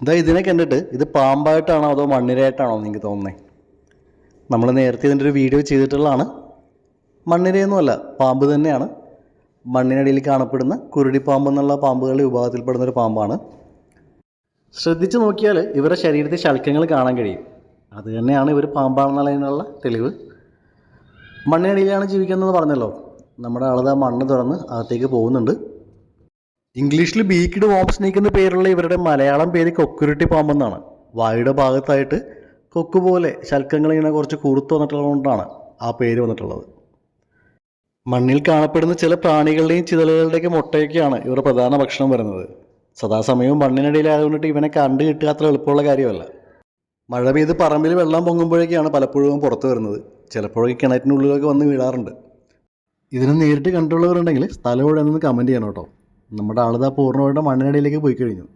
ഇതാ ഇതിനെ കണ്ടിട്ട്? ഇത് പാമ്പായിട്ടാണോ അതോ മണ്ണിരയായിട്ടാണോ നിങ്ങൾക്ക് തോന്നുന്നത് നമ്മൾ നേരത്തെ ഇതിന്റെ ഒരു വീഡിയോ ചെയ്തിട്ടുള്ളതാണ്. മണ്ണിരയൊന്നുമല്ല പാമ്പ് തന്നെയാണ്. മണ്ണിനടിയിൽ കാണപ്പെടുന്ന കുരുടി പാമ്പ് എന്നുള്ള പാമ്പുകളുടെ വിഭാഗത്തിൽപ്പെടുന്ന ഒരു പാമ്പാണ്. ശ്രദ്ധിച്ചു നോക്കിയാൽ ഇവരുടെ ശരീരത്തിൽ ശൽക്കങ്ങൾ കാണാൻ കഴിയും. അത് തന്നെയാണ് ഇവർ പാമ്പാണെന്നുള്ളതിനുള്ള തെളിവ്. മണ്ണിനടിയിലാണ് ജീവിക്കുന്നത് പറഞ്ഞല്ലോ. നമ്മുടെ ആളത് ആ മണ്ണ് തുറന്ന് അകത്തേക്ക് പോകുന്നുണ്ട്. ഇംഗ്ലീഷിൽ ബീക്കിഡ് വോം സ്നേക്ക് എന്ന പേരുള്ള ഇവരുടെ മലയാളം പേര് കൊക്കുരുട്ടി പാമ്പെന്നാണ്. വായുടെ ഭാഗത്തായിട്ട് കൊക്ക് പോലെ ശൽക്കങ്ങൾ ഇങ്ങനെ കുറച്ച് കൂർത്തു വന്നിട്ടുള്ളതുകൊണ്ടാണ് ആ പേര് വന്നിട്ടുള്ളത്. മണ്ണിൽ കാണപ്പെടുന്ന ചില പ്രാണികളുടെയും ചിതലുകളുടെയൊക്കെ മുട്ടയൊക്കെയാണ് ഇവരുടെ പ്രധാന ഭക്ഷണം വരുന്നത്. സദാസമയവും മണ്ണിനിടയിലായതുകൊണ്ടിട്ട് ഇവനെ കണ്ടു കിട്ടുക അത്ര എളുപ്പമുള്ള കാര്യമല്ല. മഴ പെയ്ത് പറമ്പിൽ വെള്ളം പൊങ്ങുമ്പോഴേക്കാണ് പലപ്പോഴും പുറത്തു വരുന്നത്. ചിലപ്പോഴൊക്കെ കിണറ്റിനുള്ളിലൊക്കെ വന്ന് വീഴാറുണ്ട്. ഇതിനെ നേരിട്ട് കണ്ടുള്ളവരുണ്ടെങ്കിൽ സ്ഥലം എവിടെ നിന്ന് കമന്റ് ചെയ്യണം കേട്ടോ. നമ്മുടെ ആളിതാ പൂർണമായിട്ടും മണ്ണിനടിയിലേക്ക് പോയി കഴിഞ്ഞു